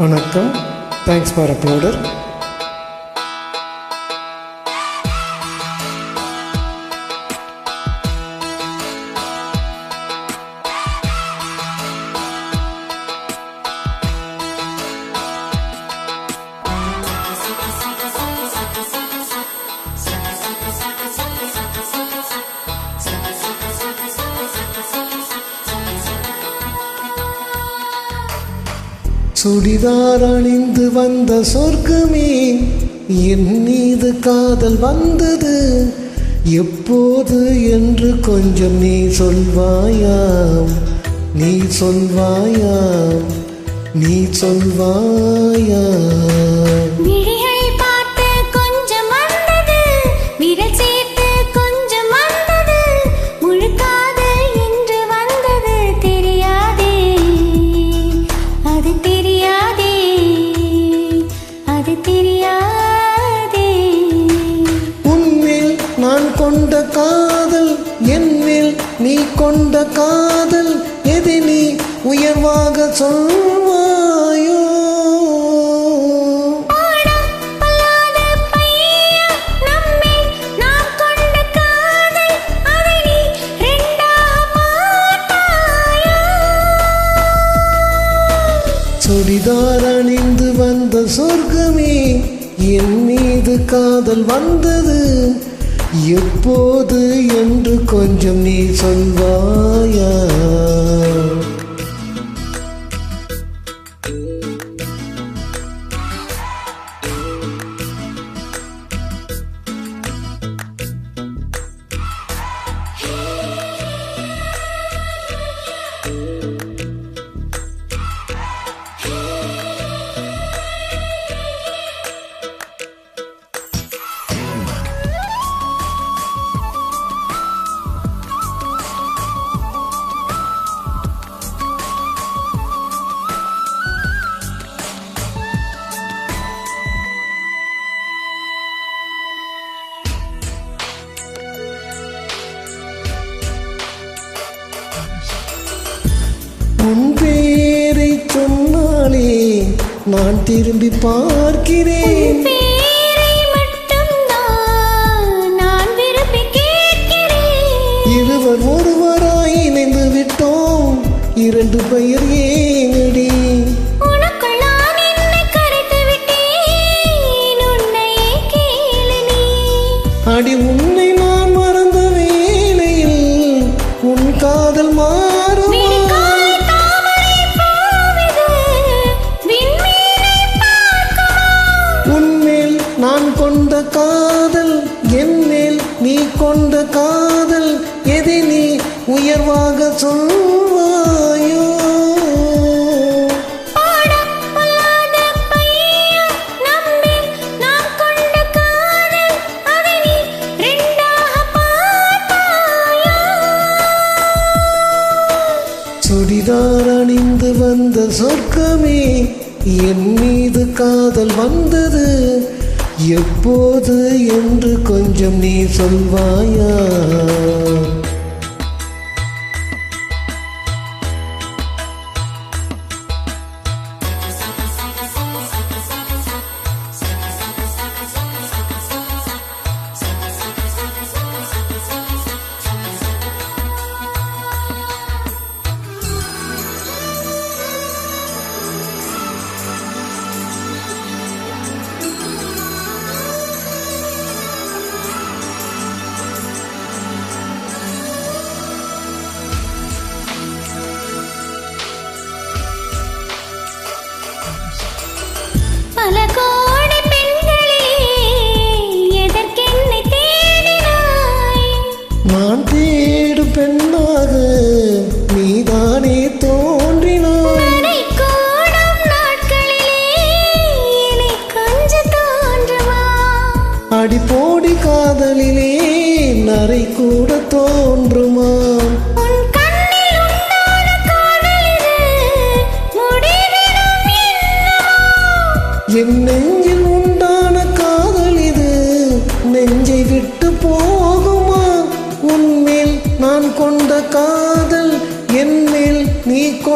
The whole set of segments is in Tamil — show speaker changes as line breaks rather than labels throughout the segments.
வணக்கம். தேங்க்ஸ் ஃபார் அப்லோடர் சுடிதார் அணிந்து வந்த சொர்க்கமே என் மீது காதல் வந்தது. எப்போது என்று கொஞ்சம் நீ சொல்வாயாம். நீ சொல்வாயாம். நீ சொல்வாயாம். கொண்ட காதல் என்னில் நீ கொண்ட காதல் எது நீ உயர்வாக சொல்வாயோ? சுடிதார் அணிந்து வந்த சொர்க்கமே என் மீது காதல் வந்தது எப்போது என்று கொஞ்சம் நீ சொல்வாயா? உன் பேரை சொன்னாலே நான் திரும்பி பார்க்கிறேன். இருவர் ஒருவராய் இணைந்து விட்டோம். இரண்டு பெயர் ஏனடி?
உனக்குள் ரெண்டாக பார்த்தாயா?
சுடிதார் அணிந்து வந்த சொர்க்கமே என் மீது காதல் வந்தது. எப்போது என்று கொஞ்சம் நீ சொல்வாயா?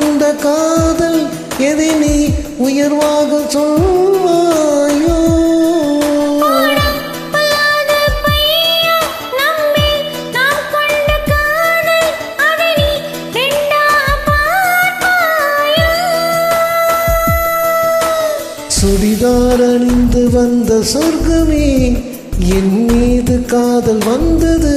கொண்ட காதல் எதை நீ உயர்வாக சொல்வாயோ? சுடிதார் அணிந்து வந்த சொர்க்கமே என் மீது காதல் வந்தது.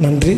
நன்றி.